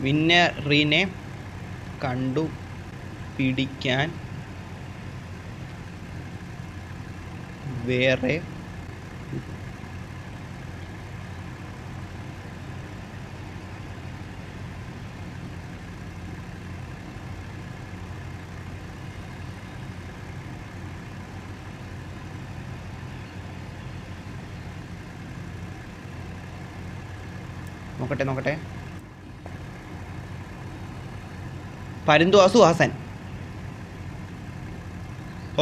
വിന്നറിനെ കണ്ടു പിടിക്കാൻ വേറെ നോക്കട്ടെ നോക്കട്ടെ. Parunthuvasu Hasan.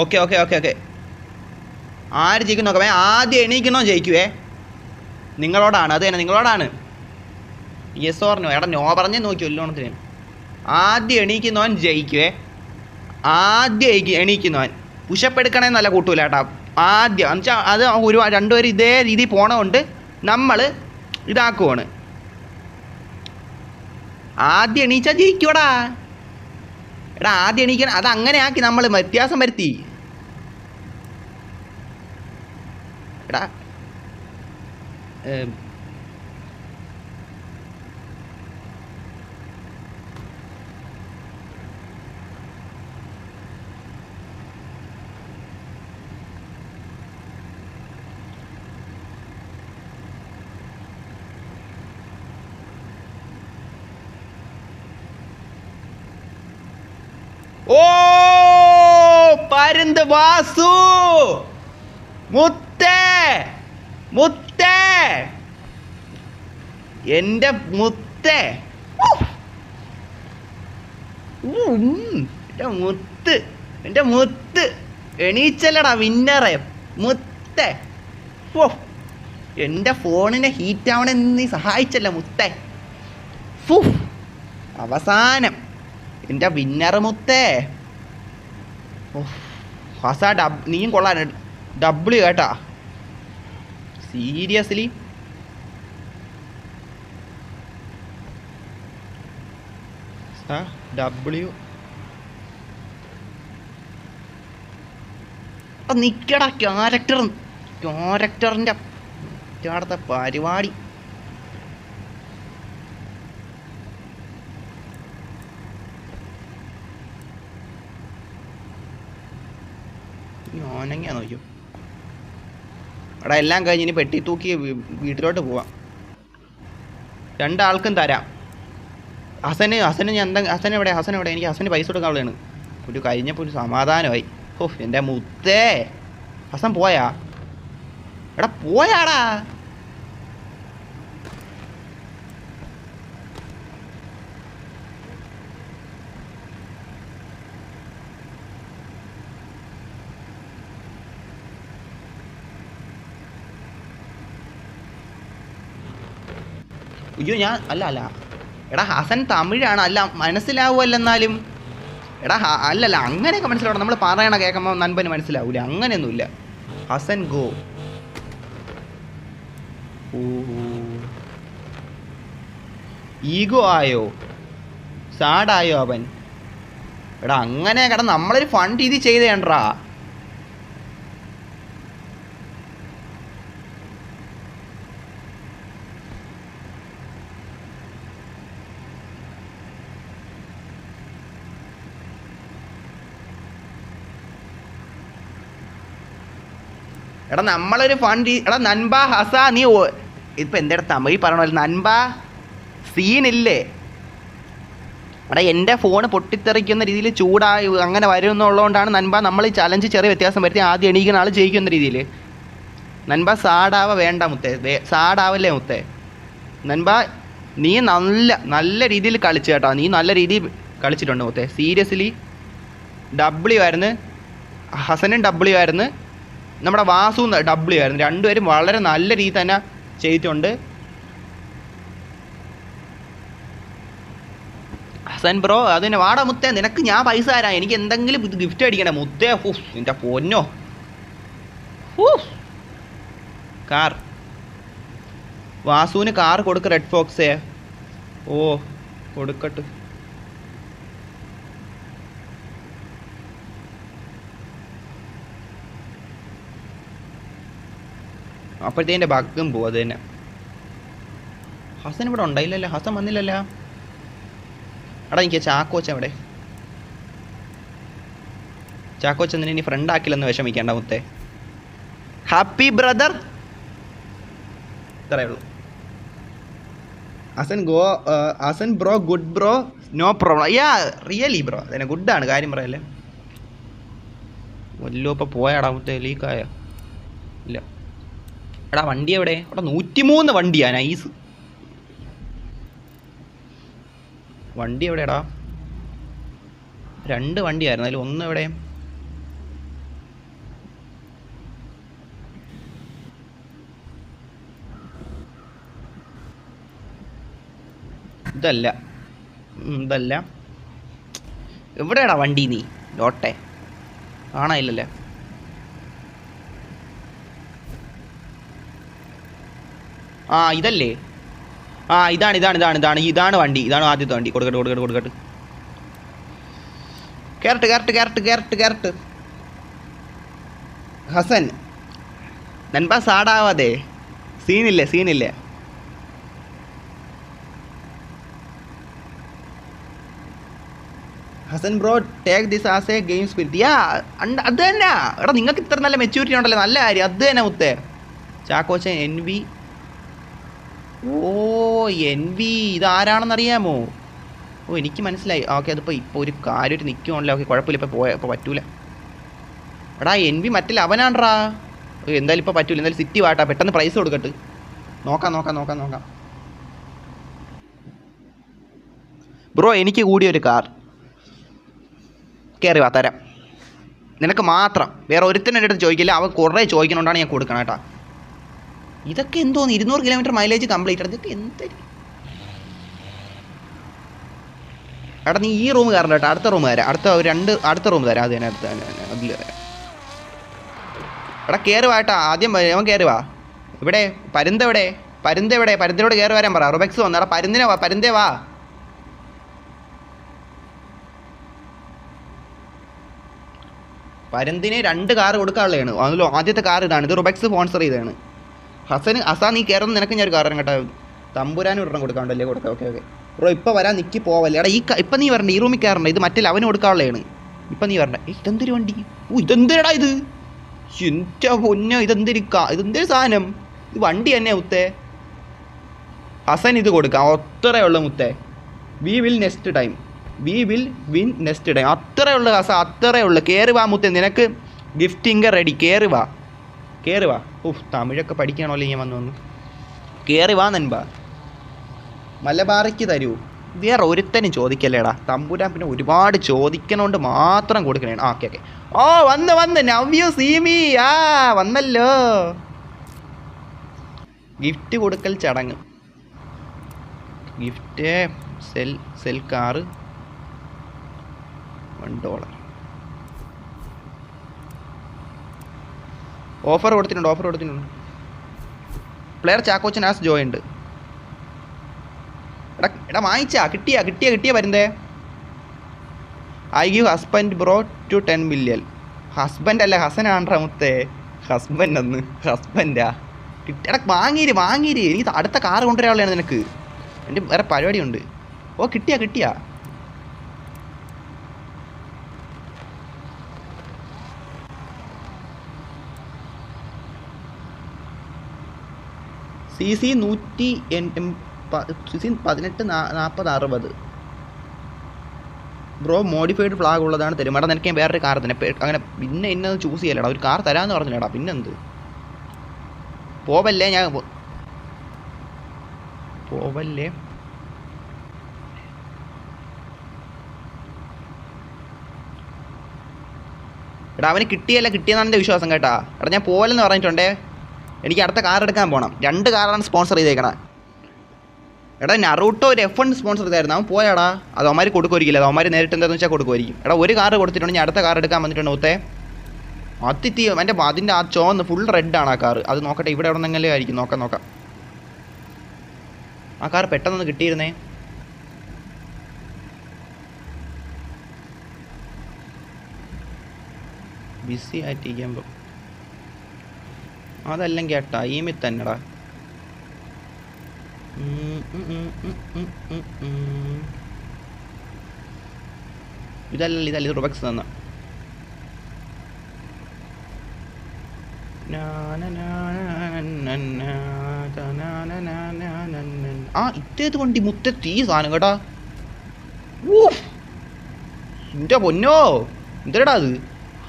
Okay okay okay okay. ആര് ജയിക്കും നോക്കാം ആദ്യം എണീക്കണോ ജയിക്കുവേ? നിങ്ങളോടാണ് അത് തന്നെ നിങ്ങളോടാണ്. യെസ് പറഞ്ഞു എടാ നോ പറഞ്ഞേ നോക്കി ഒല്ലോണത്തിന് ആദ്യം എണീക്കുന്നവൻ ജയിക്കുവേ. ആദ്യം എണീക്ക് എണീക്കുന്നവൻ. പുഷപ്പ് എടുക്കണേന്നല്ല കൂട്ടൂല കേട്ടോ. ആദ്യം എന്നുവെച്ചാൽ അത് ഒരു രണ്ടുപേരും ഇതേ രീതിയിൽ പോണതുകൊണ്ട് നമ്മൾ ഇതാക്കുവാണ്. ആദ്യം എണീച്ചാൽ ജയിക്കൂടാ എടാ ആദ്യം എണീക്കണം അത് അങ്ങനെ ആക്കി നമ്മൾ വ്യത്യാസം വരുത്തി. എടാ ഏം, ഓ പരുന്ത് വാസു? മുത്തേ മുത്തേ. എന്റെ മുത്തേ. എന്റെ മുത്ത് എന്റെ മുത്ത്. എണീച്ചല്ലടാ വിന്നറെ. മുത്തേ. ഓ എന്റെ ഫോണിനെ ഹീറ്റ് ആവണെ നീ സഹായിച്ചല്ല മുത്തേ. അവസാനം. എന്റെ വിന്നർ മുത്തേ. ഓ ഹസ ഡബ് നീയും കൊള്ളാൻ ഡബിൾ കേട്ടാ. സീരിയസ്ലി ഡബ്ല്യു നിക്കടാ ക്യാരക്ടർ ക്യാരക്ടറിന്റെ പരിപാടി. ഞാനെങ്ങാ നോക്കിയോ അവിടെ എല്ലാം കഴിഞ്ഞ് ഇനി പെട്ടി തൂക്കി വീട്ടിലോട്ട് പോവാം. രണ്ടാൾക്കും തരാം. ഹസന് ഹസന് ഞാൻ എന്താ ഹസൻ എവിടെ ഹസൻ എവിടെ? എനിക്ക് ഹസന് പൈസ കൊടുക്കാനുള്ളതാണ് ഒരു കഴിഞ്ഞപ്പോൾ ഒരു സമാധാനമായി. ഓഹ് എന്റെ മുത്തേ. ഹസൻ പോയാ? എടാ പോയാടാ. അയ്യോ ഞാൻ അല്ല അല്ല. എടാ ഹസൻ തമിഴാണ്. അല്ല മനസ്സിലാവുമല്ലെന്നാലും എടാ അല്ലല്ല അങ്ങനെയൊക്കെ മനസ്സിലാവണം. നമ്മൾ പറയണ കേൾക്കുമ്പോൾ നൻപന് മനസ്സിലാവൂല. അങ്ങനെയൊന്നുമില്ല. ഹസൻ ഗോ. ഈഗോ ആയോ? സാഡായോ അവൻ? എടാ അങ്ങനെ കേട്ടാ നമ്മളൊരു ഫണ്ട് ഇത് ചെയ്തേണ്ടാ എടാ നമ്മളൊരു ഫണ്ട് എടാ നൻബ ഹസ നീ ഇപ്പൊ എന്താ തമിഴ് പോലെ നൻബ സീനില്ലേ? എടാ എന്റെ ഫോൺ പൊട്ടിത്തെറിക്കുന്ന രീതിയിൽ ചൂടായി അങ്ങനെ വരുമെന്നുള്ളതുകൊണ്ടാണ് നൻബ നമ്മൾ ഈ ചലഞ്ച് ചെറിയ വ്യത്യാസം വരുത്തി ആദ്യം എണീക്കുന്ന ആൾ ജയിക്കുന്ന രീതിയിൽ. നൻബ സാഡാവ വേണ്ട മുത്തേ. സാഡാവല്ലേ മുത്തേ? നൻബ നീ നല്ല നല്ല രീതിയിൽ കളിച്ചു കേട്ടോ. നീ നല്ല രീതിയിൽ കളിച്ചിട്ടുണ്ട് മുത്തേ. സീരിയസ്ലി ഡബ്ല്യു ആയിരുന്നു. ഹസനും ഡബ്ല്യു ആയിരുന്നു. നമ്മുടെ വാസു ഡബ്ല്യു ആയിരുന്നു. രണ്ടുപേരും വളരെ നല്ല രീതി തന്നെ ചെയ്തിട്ടുണ്ട്. ഹസൻ ബ്രോ അതിന് വാടാ മുത്തേ നിനക്ക് ഞാൻ പൈസ തരാം. എനിക്ക് എന്തെങ്കിലും ഗിഫ്റ്റ് അടിക്കണേ. മുത്തേ ഹൂഫ് നിന്റെ പൊന്നോ. ഹൂഫ് കാർ. വാസുവിന് കാർ കൊടുക്ക റെഡ് ഫോക്സേ ഓ കൊടുക്കട്ടെ. അപ്പോഴത്തേന്റെ ബഗ്ഗും പോകും അത് തന്നെ. ഹസൻ ഇവിടെ ഉണ്ടായില്ലല്ലോ ഹസൻ വന്നില്ലല്ലോ. അടാ എനിക്ക് ചാക്കോച്ച അവിടെ ചാക്കോച്ച നിന്നെ ഇനി ഫ്രണ്ട് ആക്കില്ലെന്ന് വിഷമിക്കേണ്ട മുത്തേ. ഹാപ്പി ബ്രദർ ഇത്രയേ ഉള്ളൂ. Hasan go Hasan bro good bro no problem yeah really bro അതിനെ ഗുഡാണ് കാര്യം പറയല്ലേ. വല്ലോ ഇപ്പോൾ പോയാടാ മുത്തേ ലീക്കായ എടാ വണ്ടി എവിടെ? എടാ നൂറ്റിമൂന്ന് വണ്ടിയാ നൈസ് വണ്ടി എവിടെടാ രണ്ട് വണ്ടിയായിരുന്നു അതിൽ ഒന്ന് എവിടെ? ഇതല്ല. ഇതല്ല. എവിടെയാടാ വണ്ടി നീ? ലോട്ടെ. കാണാനില്ലല്ലേ? ആ ഇതല്ലേ? ആ ഇതാണ് ഇതാണ് ഇതാണ് ഇതാണ്. ഇതാണ് വണ്ടി. ഇതാണ് ആദ്യത്തെ വണ്ടി. കൊടുക്കട്ടെ കൊടുക്കട്ടെ കൊടുക്കട്ടെ. കയറട്ട് കയറട്ട് കയറട്ട് കയറട്ട് കയറട്ട് ഹസൻ നൻപാ സാടാവാതെ സീനില്ലേ സീനില്ലേ? Hasan bro take this as a game spirit yeah അത് തന്നെ. എടാ നിങ്ങൾക്ക് ഇത്ര നല്ല മെച്യൂരിറ്റി ഉണ്ടല്ലോ. നല്ല കാര്യം. അത് തന്നെ മുത്തേ. Chackochan N V O N V ഇതാരാണെന്നറിയാമോ? ഓ എനിക്ക് മനസ്സിലായി. ഓക്കെ അതിപ്പോൾ ഇപ്പോൾ ഒരു കാര്യമായിട്ട് നിൽക്കുവാണല്ലോ ഓക്കെ കുഴപ്പമില്ല ഇപ്പോൾ പോയ ഇപ്പോൾ പറ്റൂല. എടാ എൻ വി മറ്റില്ല അവനാണ്ട്രാ എന്തായാലും ഇപ്പോൾ പറ്റൂല. എന്തായാലും സിറ്റി വാട്ടാ പെട്ടെന്ന് പ്രൈസ് കൊടുക്കട്ട്. നോക്കാം നോക്കാം നോക്കാം നോക്കാം. ബ്രോ എനിക്ക് കൂടി ഒരു കാർ. കയറി വാ തരാം. നിനക്ക് മാത്രം. വേറെ ഒരുത്തനും എന്റെ അടുത്ത് ചോദിക്കില്ല. അവൻ കുറേ ചോദിക്കണോണ്ടാണ് ഞാൻ കൊടുക്കണം കേട്ടാ ഇതൊക്കെ എന്തോന്ന്? ഇരുന്നൂറ് കിലോമീറ്റർ മൈലേജ് കംപ്ലീറ്റ് ഇതൊക്കെ എന്തൊരു എടാ നീ ഈ റൂം കയറണ്ട കേട്ടോ. അടുത്ത റൂം തരാം. അടുത്ത രണ്ട് അടുത്ത റൂം തരാം. അത് തന്നെ അടുത്ത അതിൽ തരാം. എടാ കയറി വാട്ടാ ആദ്യം അവൻ കയറി വാ. ഇവിടെ പരുന്തെവിടെ പരുന്തെവിടെ പരുന്തിനോട് കയറി വരാൻ പറ. റുബെക്സ് വന്നു. എടാ പരുന്തിനെ വാ. പരുന്തേ വാ. പരുന്തിന് രണ്ട് കാർ കൊടുക്കാനുള്ളതാണ്. അതിൽ ആദ്യത്തെ കാർ ഇതാണ്. ഇത് റുബെക്സ് സ്പോൺസർ ചെയ്തതാണ്. ഹസന് ഹസാ നീ കയറുന്ന നിനക്ക് ഞാൻ ഒരു കാരണം കേട്ടോ. തമ്പുരാനും ഒരെണ്ണം കൊടുക്കാണ്ടല്ലേ കൊടുക്കാം ഓക്കെ ഓക്കെ. ബ്രോ ഇപ്പം വരാൻ നിൽക്കി പോവല്ലേ. എടാ ഈ ഇപ്പം നീ വരണ്ട ഈ റൂമിൽ കയറണ്ട ഇത് മറ്റേ അവന് കൊടുക്കാനുള്ളതാണ്. ഇപ്പം നീ വരണ്ട. ഇതെന്തൊരു വണ്ടി? ഓ ഇതെന്തേടാ ഇത്? എന്റെ പൊന്നോ ഇതെന്തൊരു കാ ഇതെന്തൊരു സാധനം? ഇത് വണ്ടി തന്നെ മുത്തേ. ഹസൻ ഇത് കൊടുക്കാം. അത്രേ ഉള്ളൂ മുത്തേ. We will next time we will win next time അത്രേ ഉള്ളു ഹസ അത്രേ ഉള്ളു. കയറി വാ മുത്തേ. നിനക്ക് ഗിഫ്റ്റിംഗ് റെഡി കയറി വാ. കയറി വാ. ഉഫ് തമിഴൊക്കെ പഠിക്കണമല്ലോ ഞാൻ വന്നു വന്ന് കയറി വാ നൻപ. മലബാറിക്ക് തരൂ. വേറെ ഒരുത്തനും ചോദിക്കല്ലേടാ. തമ്പുരാൻ പിന്നെ ഒരുപാട് ചോദിക്കണോണ്ട് മാത്രം കൊടുക്കണേ. ആ ഓക്കെ ഓക്കെ. ഓ വന്ന് വന്ന്. നവ് യു സീ മീ ആ വന്നല്ലോ. ഗിഫ്റ്റ് കൊടുക്കൽ ചടങ്ങ്. Gift sell sell car one dollar offer കൊടുത്തിട്ടുണ്ട് ഓഫർ കൊടുത്തിട്ടുണ്ട്. പ്ലെയർ ചാക്കോച്ചൻ ആസ് ജോയിൻഡ് എടാ എടാ വാങ്ങിച്ചാ കിട്ടിയാ കിട്ടിയാ കിട്ടിയാ വരുന്നേ. I give husband bro to ten million husband അല്ല ഹസനാണ് മുത്തേ. ഹസ്ബൻഡ് അന്ന് ഹസ്ബൻഡാ എടാ വാങ്ങീര് വാങ്ങീര് എനിക്ക് അടുത്ത കാറ് കൊണ്ടുവരാനുള്ളതാണ് നിനക്ക്. എന്റെ വേറെ പരിപാടിയുണ്ട്. ഓ കിട്ടിയാ കിട്ടിയാ. സി സി നൂറ്റി എൺ- എം- പ- സി സി പതിനെട്ട് നാൽപ്പത് അറുപത്. ബ്രോ മോഡിഫൈഡ് ഫ്ലാഗ് ഉള്ളതാണ് തരും എടാ നിനക്ക് വേറൊരു കാർ തന്നെ അങ്ങനെ പിന്നെ ഇന്നത് ചൂസ് ചെയ്യലടാ. ഒരു കാർ തരാമെന്ന് പറഞ്ഞില്ലടാ. പിന്നെന്ത്? പോവല്ലേ ഞാൻ പോവല്ലേ? എടാ അവന് കിട്ടിയല്ല. കിട്ടിയെന്നാണ് എന്റെ വിശ്വാസം കേട്ടാ. എടാ ഞാൻ പോവല്ലെന്ന് പറഞ്ഞിട്ടുണ്ടേ? എനിക്ക് അടുത്ത കാർ എടുക്കാൻ പോകണം രണ്ട് കാറാണ് സ്പോൺസർ ചെയ്തേക്കണത് എടാ നറൂട്ടോ ഒരു എഫ് വൺ സ്പോൺസർ ചെയ്തായിരുന്നു. അവൻ പോയാടാ. അത് അവന്മാർ കൊടുക്കുമായിരിക്കില്ല? അത് അവന്മാർ നേരിട്ട് എന്താണെന്ന് വെച്ചാൽ കൊടുക്കുമായിരിക്കും. എടാ ഒരു കാർ കൊടുത്തിട്ടുണ്ട്. ഞാൻ അടുത്ത കാർ എടുക്കാൻ വന്നിട്ടുണ്ട് ഒത്തേ അതിത്തി എന്റെ അതിന്റെ ആ ചോന്ന് ഫുൾ റെഡാണ് ആ കാർ അത് നോക്കട്ടെ ഇവിടെ എവിടെ നിന്നെങ്കിലും ആയിരിക്കും. നോക്കാം നോക്കാം. ആ കാർ പെട്ടെന്നൊന്ന് കിട്ടിയിരുന്നേ. ബിസി ആയിട്ടിരിക്കുമ്പോൾ അതല്ലെങ്കിൽ ആ ടൈമിൽ തന്നെടാ. ഇതല്ല ഇതല്ല ഇത് റുബക്സ് തന്ന ആ ഇത്തേത് വണ്ടി മുറ്റത്ത് ഈ സാധനം കേട്ടാ ഊഫ്. എന്റെ പൊന്നോ എന്തരടാ അത്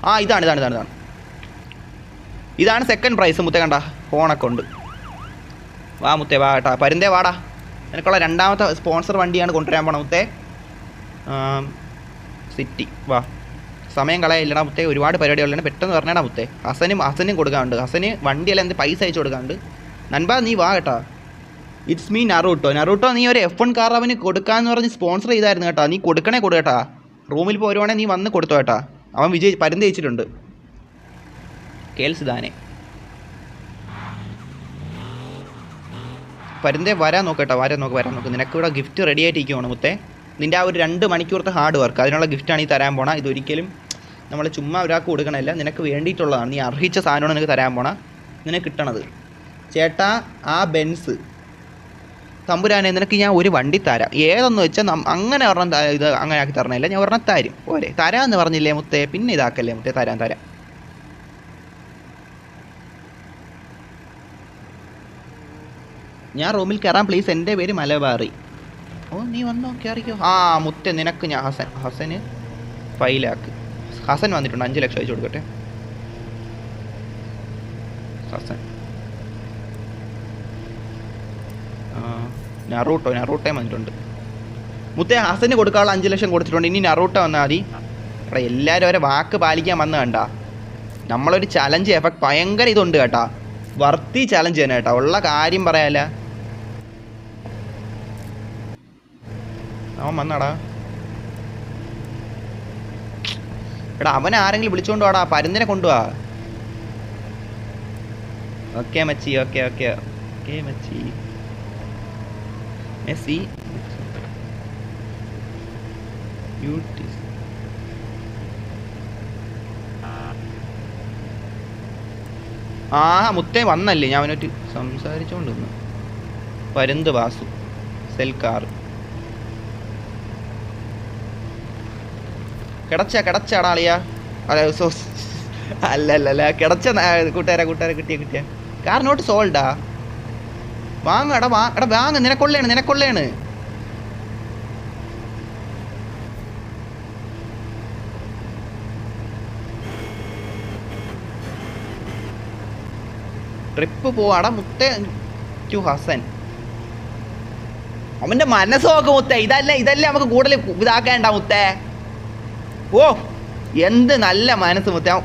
ആ ഇതാണ് ഇതാണ് ഇതാണ് ഇതാണ് ഇതാണ് സെക്കൻഡ് പ്രൈസ് മുത്തേ കണ്ട. ഫോണൊക്കെ ഉണ്ട്. വാ മുത്തേ വാ കേട്ടാ. പരുന്തേ വാടാ. എനിക്കുള്ള രണ്ടാമത്തെ സ്പോൺസർ വണ്ടിയാണ് കൊണ്ടുവരാൻ പോണ മുത്തേ. സിറ്റി വാ. സമയം കളയില്ലടാ മുത്തേ. ഒരുപാട് പരിപാടികളുണ്ട് പെട്ടെന്ന് പറഞ്ഞാടാ മുത്തേ. ഹസനും ഹസനും കൊടുക്കാണ്ട് ഹസന് വണ്ടിയെല്ലാം എന്ത് പൈസ അയച്ചു കൊടുക്കാണ്ട് നൻപാ നീ വാ കേട്ടാ. ഇറ്റ്സ് മീ നറൂട്ടോ നറൂട്ടോ നീ ഒരു എഫ് വൺ കാർ അവന് കൊടുക്കാന്ന് പറഞ്ഞ് സ്പോൺസർ ചെയ്തായിരുന്നു കേട്ടാ. നീ കൊടുക്കണേ കൊടു കേട്ടാ. റൂമിൽ പോരുവാണെങ്കിൽ നീ വന്ന് കൊടുത്തോ കേട്ടാ. അവൻ വിജയി വിജയ് കേൾസിതാനെ പരുന്തേ വരാൻ നോക്കട്ടോ വരാൻ നോക്ക് വരാൻ നോക്ക്. നിനക്ക് ഇവിടെ ഗിഫ്റ്റ് റെഡി ആയിട്ടിരിക്കുവാണ് മുത്തേ. നിന്റെ ആ ഒരു രണ്ട് മണിക്കൂർത്തെ ഹാർഡ് വർക്ക് അതിനുള്ള ഗിഫ്റ്റാണ് ഈ തരാൻ പോണ. ഇതൊരിക്കലും നമ്മൾ ചുമ്മാ ഒരാൾക്ക് കൊടുക്കണമല്ല നിനക്ക് വേണ്ടിയിട്ടുള്ളതാണ്. നീ അർഹിച്ച സാധനമാണ് നിനക്ക് തരാൻ പോണ. നിനക്ക് കിട്ടണത്. ചേട്ടാ ആ ബെൻസ്. തമ്പുരാനെ നിനക്ക് ഞാൻ ഒരു വണ്ടി തരാം. ഏതെന്ന് വെച്ചാൽ അങ്ങനെ ഒരെണ്ണം ഇത് അങ്ങനെ ആക്കി തരണമില്ല ഞാൻ ഒരെണ്ണം തരും. ഓരേ തരാമെന്ന് പറഞ്ഞില്ലേ മുത്തേ? പിന്നെ ഇതാക്കല്ലേ മുത്തേ? തരാം തരാം. ഞാൻ റൂമിൽ കയറാൻ പ്ലീസ് എന്റെ പേര് മലബാറി. ഓ നീ വന്നോ? കയറിക്കോ ആ മുത്ത നിനക്ക് ഞാൻ ഹസൻ ഹസന് ഫൈവ് ലാക്ക് ഹസൻ വന്നിട്ടുണ്ട് അഞ്ച് ലക്ഷം അയച്ചു കൊടുക്കട്ടെ. ഹസൻ. നറൂട്ടോ നറൂട്ടേ വന്നിട്ടുണ്ട്. മുത്തേ ഹസന് കൊടുക്കാനുള്ള അഞ്ച് ലക്ഷം കൊടുത്തിട്ടുണ്ട്. ഇനി നറൂട്ട വന്നാൽ മതി. എടാ എല്ലാവരും അവരെ വാക്ക് പാലിക്കാൻ വന്ന കണ്ട. നമ്മളൊരു ചലഞ്ച് എഫക്ട് ഭയങ്കര ഇതുണ്ട് കേട്ടാ. വർത്തി ചലഞ്ച് തന്നെ കേട്ടാ ഉള്ള കാര്യം പറയാല അവൻ വന്നടാ. എടാ അവനെ ആരെങ്കിലും വിളിച്ചോണ്ട് വാടാ പരുന്നിനെ കൊണ്ടുവാ. ഓക്കെ മച്ചി ഓക്കെ ഓക്കെ. ഓക്കെ മച്ചി. മെസ്സി. ആ മുത്തേ വന്നല്ലേ ഞാൻ അവനൊരു സംസാരിച്ചോണ്ടിരുന്നു. പരുന്ത് വാസു സെൽക്കാർ കിടച്ച കിടച്ചാടാ അളിയാ. അല്ല സോ അല്ല അല്ല അല്ല കിടച്ച കൂട്ടുകാരെ കൂട്ടുകാരെ കിട്ടിയ കിട്ടിയ. കാർ നോട്ട് സോൾഡാ. വാങ്ങ എടാ വാ എടാ വാങ്ങ നിനക്കൊള്ളയാണ് നിനക്കൊള്ളയാണ്. ട്രിപ്പ് പോവാടാ മുത്ത ടു ഹസൻ. അവന്റെ മനസ്സ് നോക്ക് മുത്തേ ഇതല്ല ഇതല്ലേ നമുക്ക് കൂടുതൽ ഇതാക്കേണ്ട മുത്തേ. ഓ എന്ത് നല്ല മനസ്സ് മുത്തേ.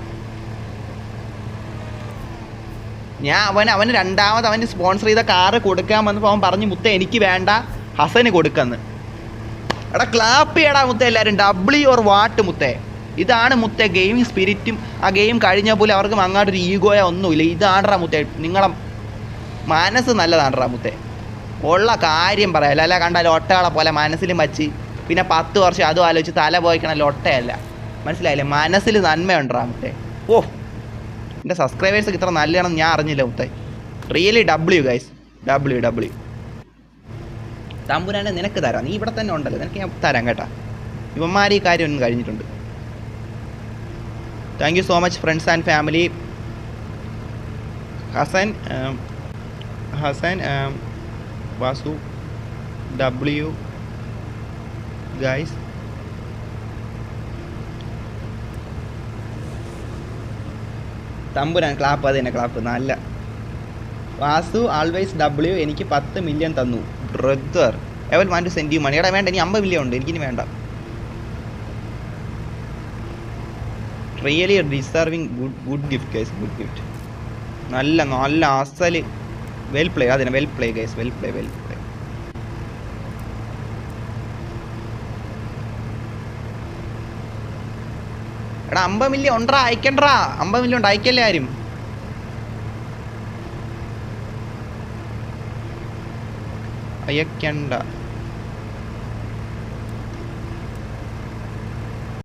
ഞാൻ അവൻ അവന് രണ്ടാമത് അവന് സ്പോൺസർ ചെയ്ത കാറ് കൊടുക്കാൻ വന്നപ്പോൾ അവൻ പറഞ്ഞു മുത്ത എനിക്ക് വേണ്ട ഹസന് കൊടുക്കുന്നു. എടാ ക്ലാപ്പ് ചെയ്യടാ മുത്ത എല്ലാവരും ഡബ്ല്യു ഓർ വാട്ട് മുത്തേ. ഇതാണ് മുത്തേ ഗെയിമിംഗ് സ്പിരിറ്റും ആ ഗെയിം കഴിഞ്ഞ പോലെ അവർക്ക് അങ്ങാട്ടൊരു ഈഗോയോ ഒന്നുമില്ല. ഇതാണ്ടാ മുത്തേ നിങ്ങളെ മനസ്സ് നല്ലതാണ്ടാ മുത്തേ. ഉള്ള കാര്യം പറയാം അല്ല കണ്ടാൽ ഒട്ടകളെ പോലെ മനസ്സിലും വച്ച് പിന്നെ പത്ത് വർഷം അതും ആലോചിച്ച് തല പോയിക്കണ ഒട്ടയല്ല മനസ്സിലായില്ലേ? മനസ്സിൽ നന്മയുണ്ടാ മുത്തേ ഓ എന്റെ സബ്സ്ക്രൈബേഴ്സ് ഇത്ര നല്ലതാണെന്ന് ഞാൻ അറിഞ്ഞില്ല മുത്തേ. Really W guys W W തമ്പുരാനെ നിനക്ക് തരാം. നീ ഇവിടെ തന്നെ ഉണ്ടല്ലോ. നിനക്ക് ഞാൻ തരാം കേട്ടാ. ഇവന്മാർ ഈ കാര്യം ഒന്നും കഴിഞ്ഞിട്ടുണ്ട്. Thank you so much friends and family Hasan Hasan Vasu W guys Thampuran clap അത് തന്നെ ക്ലാപ്പ് നല്ല. വാസു ആൾവേസ് ഡബ്ല്യു എനിക്ക് പത്ത് മില്യൺ തന്നു. Brother ever want to send you money എടാ വേണ്ട ഇനി അമ്പത് മില്യൺ ഉണ്ട്. എനിക്കിനി വേണ്ട. Really deserving good good gift guys good gift നല്ല നല്ല അസൽ. വെൽ പ്ലേ അതിനെ well play guys well play well play എടാ അമ്പത് മില്യൺ ഉണ്ടറാ അയക്കണ്ടാ അമ്പത് മില്യൺ ഉണ്ട് അയക്കല്ലേ ആരും? അയക്കണ്ട.